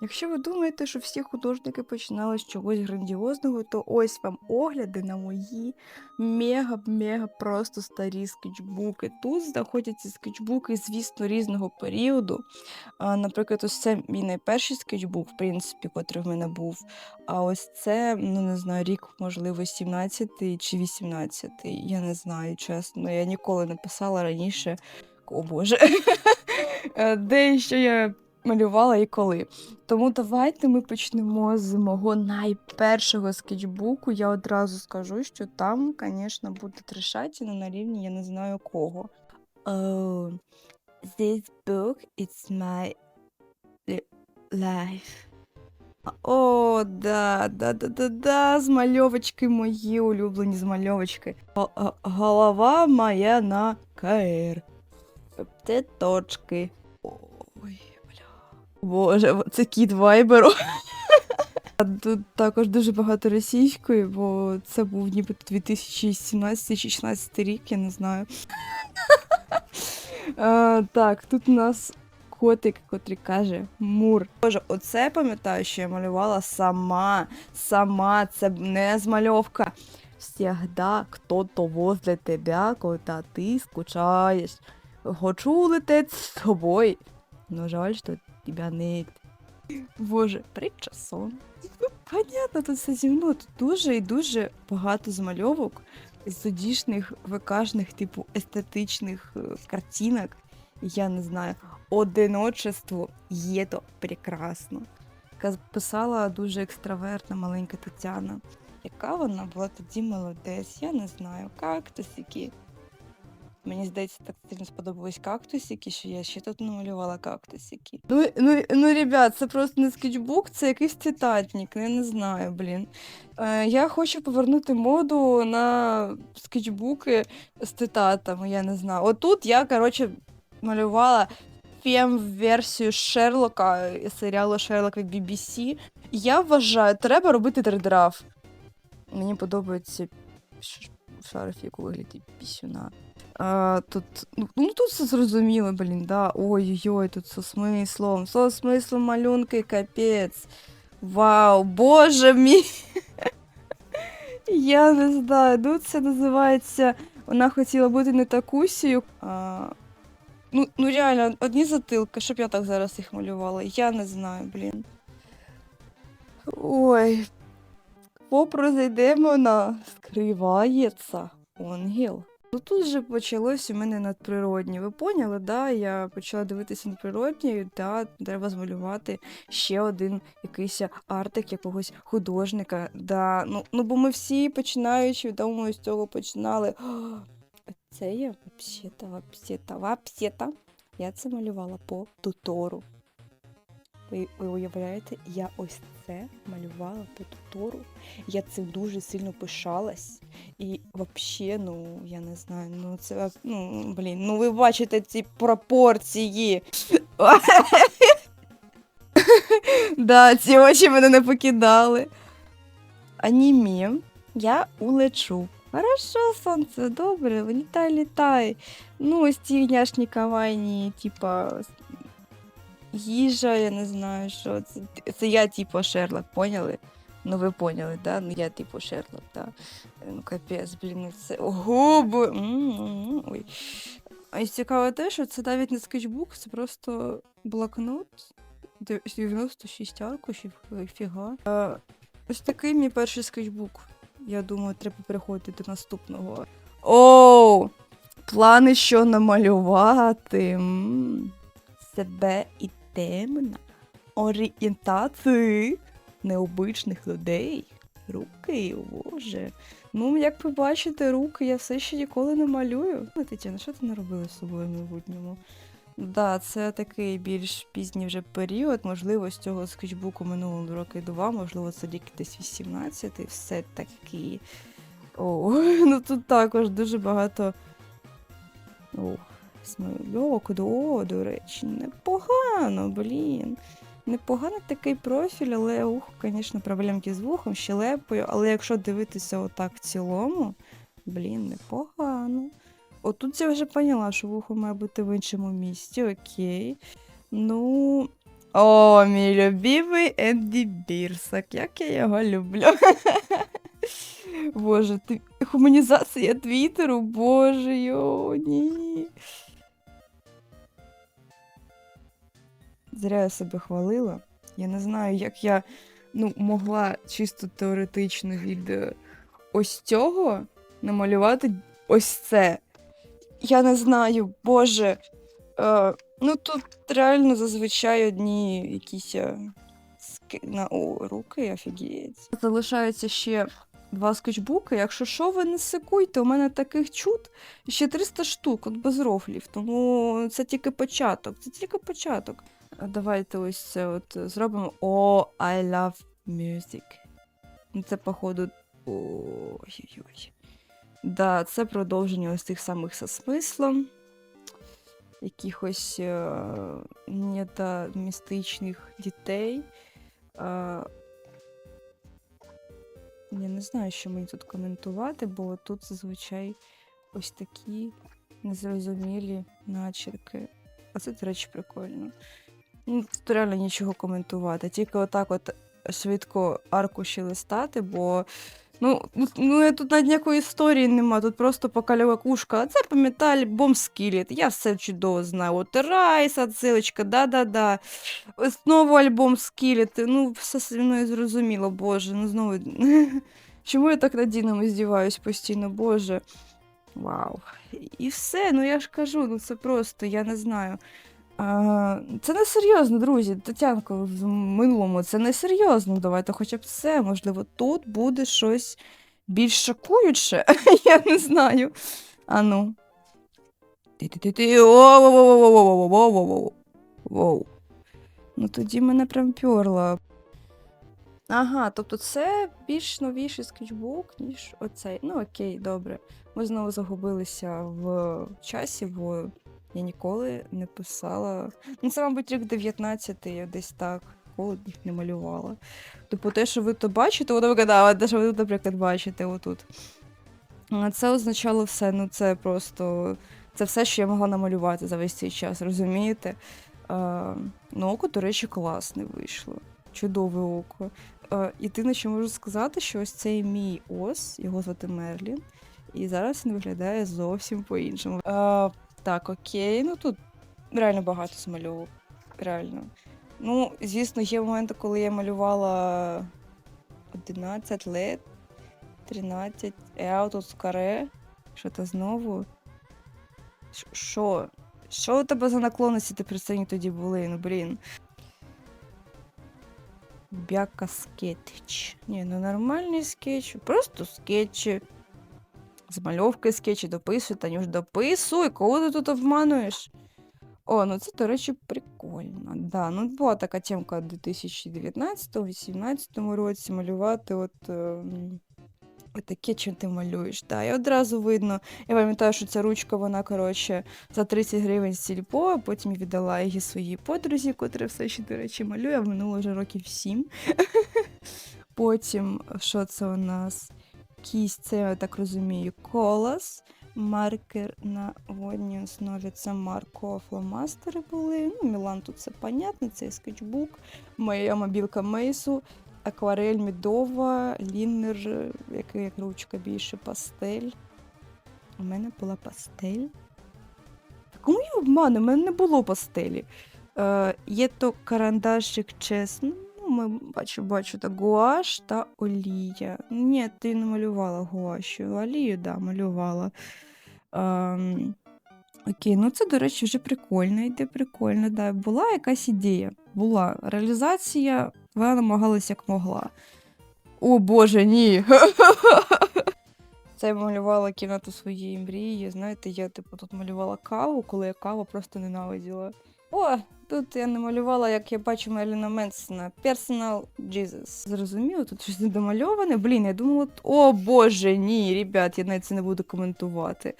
Якщо ви думаєте, що всі художники починали з чогось грандіозного, то ось вам огляди на мої мега-мега просто старі скетчбуки. Тут знаходяться скетчбуки, звісно, різного періоду. Наприклад, ось це мій найперший скетчбук, в принципі, котрий в мене був. А ось це, ну не знаю, рік, можливо, 17 чи 18. Я не знаю, чесно. Я ніколи не писала раніше. О Боже, Е, де що я малювала і коли. Тому давайте ми почнемо з мого найпершого скетчбуку. Я одразу скажу, що там, звісно, буде трешатіна на рівні я не знаю кого. Oh, this book is my life. О, да, да, да, да, да, змальовочки мої улюблені змальовочки. Го- го- Голова моя на КР. Це точки. Боже, це кіт вайберу. Тут також дуже багато російської, бо це був ніби 2017 чи 2016 рік, я не знаю. А, так, тут у нас котик, котрий каже Мур. Боже, оце пам'ятаю, що я малювала сама. Сама, це не змальовка. Всегда кто-то возле тебя, когда ты скучаешь. Хочу лететь з тобою. Но жаль, що тебя нет. Боже, притча сон. Ну, Понятно, тут все зі. Тут дуже і дуже багато змальовок зодішних, викажних, типу естетичних е, картинок. Я не знаю. Одиночество є то прекрасно. Писала дуже екстравертна маленька Тетяна. Яка вона була тоді молодець, я не знаю. Кактусики. Мені здається, так сильно сподобались кактусики, що я ще тут намалювала кактусики. Ну, ну, ну, ребят, це просто не скетчбук, це якийсь цитатник, я не знаю, блін. Е, я хочу повернути моду на скетчбуки з цитатами, я не знаю. Отут я, коротше, малювала фем-версію Шерлока серіалу Шерлок від BBC. Я вважаю, треба робити тридраф. Мені подобається ш- шарфік у вигляді пісюна. А, тут, ну, ну тут все зрозуміло, блін, да. Ой-ой-ой, тут со смислом. Со смислом малюнки, капець. Вау, боже мій. Я не знаю, ну це називається. Вона хотіла бути не такусію. А, ну, ну реально, одні затилки, щоб я так зараз їх малювала. Я не знаю, блін. Ой. Попро зайдемо на скривається ангел. Ну тут же почалось у мене надприродні. Ви поняли, да? Я почала дивитися надприродні, да, треба змалювати ще один якийсь артик якогось художника. Да. Ну, ну бо ми всі починаючи, думаю, з цього починали. О, це я вообще-то, вообще-то, вообще-то. Я це малювала по тутору. Ви, уявляєте, я ось це малювала по тутору. Я цим дуже сильно пишалась. І взагалі, ну, я не знаю, ну це, ну, блін, ну ви бачите ці пропорції. да, ці очі мене не покидали. Анімі, я улечу. Хорошо, сонце, добре, літай, літай. Ну, ось ці няшні кавайні, типа, їжа, я не знаю, що це. Це я, типу, Шерлок, поняли? Ну, ви поняли, да? Ну, я, типу, Шерлок, да. Ну, капець, блін, ну це губи. Ой. І цікаво те, що це навіть не скетчбук, це просто блокнот. 96 аркушів, фіга. А, ось такий мій перший скетчбук. Я думаю, треба переходити до наступного. Оу! Плани, що намалювати. М, Себе і темна. Орієнтації необичних людей. Руки, боже. Ну, як ви бачите, руки я все ще ніколи не малюю. Ну, Тетяна, що ти не робила з собою в майбутньому? Да, це такий більш пізній вже період. Можливо, з цього скетчбуку минуло роки два, можливо, це рік десь 18 все таки. О, ну тут також дуже багато. Ох, смальок, до, до речі, непогано, блін. Непоганий такий профіль, але ух, звісно, проблемки з вухом, щелепою. Але якщо дивитися отак в цілому, блін, непогано. Отут я вже поняла, що вухо має бути в іншому місці, окей. Ну, О, мій любимий Енді Бірсак, як я його люблю. Боже, ти... гуманізація Твіттеру, боже йо, ні. Зря я себе хвалила. Я не знаю, як я ну, могла чисто теоретично від е, ось цього намалювати ось це. Я не знаю, боже. Е, ну тут реально зазвичай одні якісь е, ски... на о, руки, офігеть. Залишається ще два скетчбуки. Якщо що, ви не секуйте, у мене таких чуд ще 300 штук, от без рофлів. Тому це тільки початок. Це тільки початок. А Давайте ось це от зробимо. О, I love music. Це, походу. Ой-ой-ой. Да, це продовження ось тих самих со смислом. Якихось е, містичних дітей. Е, я не знаю, що мені тут коментувати, бо тут зазвичай ось такі незрозумілі начерки. А це, до речі, прикольно. Ну, тут реально нічого коментувати. Тільки отак от швидко аркуші листати, бо ну, ну, ну я тут навіть ніякої історії нема, тут просто покальова кушка. А це пам'ятає альбом Скіліт. Я все чудово знаю. От Райс, отсилочка, да-да-да. Знову альбом Скіліт. Ну, все мною зрозуміло, боже. Ну знову. Чому я так над Діном здіваюсь постійно, боже. Вау. І все, ну я ж кажу, ну це просто, я не знаю. Це не серйозно, друзі. Тетянко, в минулому це не серйозно. Давайте хоча б це. Можливо, тут буде щось більш шокуюче. Я не знаю. Ану. Воу. Ну тоді мене прям пьорла. Ага, тобто це більш новіший скетчбук, ніж оцей. Ну окей, добре. Ми знову загубилися в часі, бо я ніколи не писала. Ну, це, мабуть, рік 19 я десь так коли їх не малювала. Тобто те, що ви то бачите, воно вигадала, те, що ви наприклад, бачите отут. Це означало все. Ну, це просто. Це все, що я могла намалювати за весь цей час, розумієте? А, ну, око, до речі, класне вийшло. Чудове око. А, єдине, що можу сказати, що ось цей мій ос, його звати Мерлін, і зараз він виглядає зовсім по-іншому. Так, окей, ну тут реально багато змальовок. Реально. Ну, звісно, є моменти, коли я малювала 11 лет, 13, я тут з каре. Що то знову? Що? Що у тебе за наклонності ти при сцені тоді були? Ну, блін. Бяка скетч. Ні, ну нормальний скетч. Просто скетчі. Змальовки скетчі дописуй, Танюш, дописуй, кого ти тут обмануєш? О, ну це, до речі, прикольно. Да, ну була така темка у 2019-2018 році малювати от. Е, Таке, чим ти малюєш. Да, і одразу видно. Я пам'ятаю, що ця ручка, вона, коротше, за 30 гривень сільпо, а потім віддала її своїй подрузі, котра все ще, до речі, малює, минуло вже років 7. Потім, що це у нас? Кість, це, я так розумію, колос. Маркер на водній основі це Марко фломастери були. Ну, Мілан тут це понятно, це скетчбук. Моя мобілка Мейсу, акварель медова, лінер, який як ручка більше, пастель. У мене була пастель. Кому я обману? У мене не було пастелі. Е, є то карандашик чесно. Ми бачу, бачу, гуаш та олія. Ні, ти не малювала гуашю. Олію, да, малювала. Ем, окей, ну це, до речі, вже прикольно, йде прикольно. Да. Була якась ідея. Була. Реалізація, вона намагалась як могла. О Боже, ні. Це я малювала кімнату своєї мрії. Знаєте, я типу тут малювала каву, коли я каву просто ненавиділа. О, тут я намалювала, як я бачу Мерліна Менсона. Personal Jesus. Зрозуміло, тут щось недомальоване. Блін, я думала, о боже, ні, ребят, я навіть це не буду коментувати.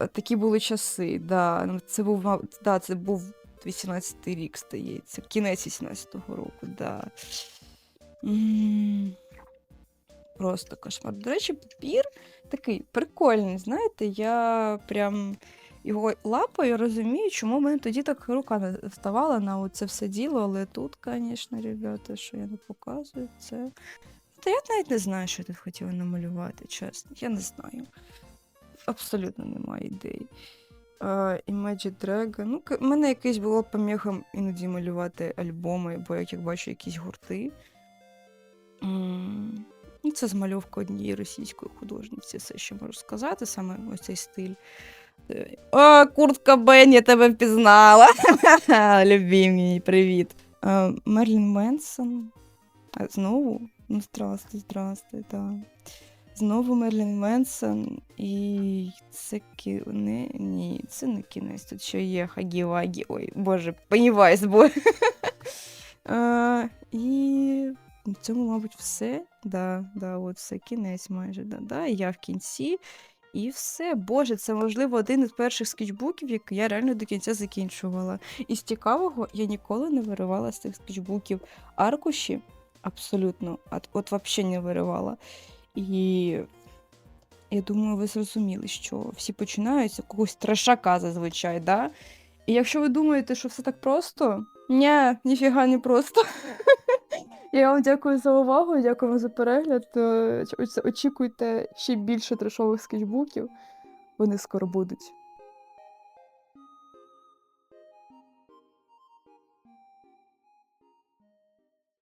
Е, Такі були часи, да. Ну, Це був, да, це був 18-й рік, стається. Кінець 18-го року, да. Просто кошмар. До речі, папір такий прикольний, знаєте, я прям його лапою, розумію, чому в мене тоді так рука не вставала на це все діло, але тут, звісно, ребята, що я не показую, це. Та я навіть не знаю, що я тут хотіла намалювати, чесно. Я не знаю. Абсолютно немає ідей. Uh, Dragon. Ну, в мене якесь було поміхом іноді малювати альбоми, бо як я бачу якісь гурти. Ну, це змальовка однієї російської художниці, все, що можу сказати, саме ось цей стиль. О, куртка Бен, я тебе впізнала. Любимий, привіт. Е, Мерлін Менсон. Знову? Ну, здрасте, здрасте, так. Знову Мерлін Менсон. І це кі... не... Ні, це не кінець. Тут ще є Хагі-Вагі. Ой, боже, Пеннівайс, бо. Е, І на цьому, мабуть, все. Да, да, от все, кінець майже. Да, да, я в кінці. І все, боже, це можливо один із перших скетчбуків, який я реально до кінця закінчувала. І з цікавого я ніколи не виривала з цих скетчбуків аркуші. Абсолютно, от, от взагалі не виривала. І я думаю, ви зрозуміли, що всі починають з якогось трешака зазвичай, да? І якщо ви думаєте, що все так просто, ні, ніфіга не просто. Я вам дякую за увагу, дякую за перегляд. Е, Очікуйте ще більше трешових скетчбуків. Вони скоро будуть.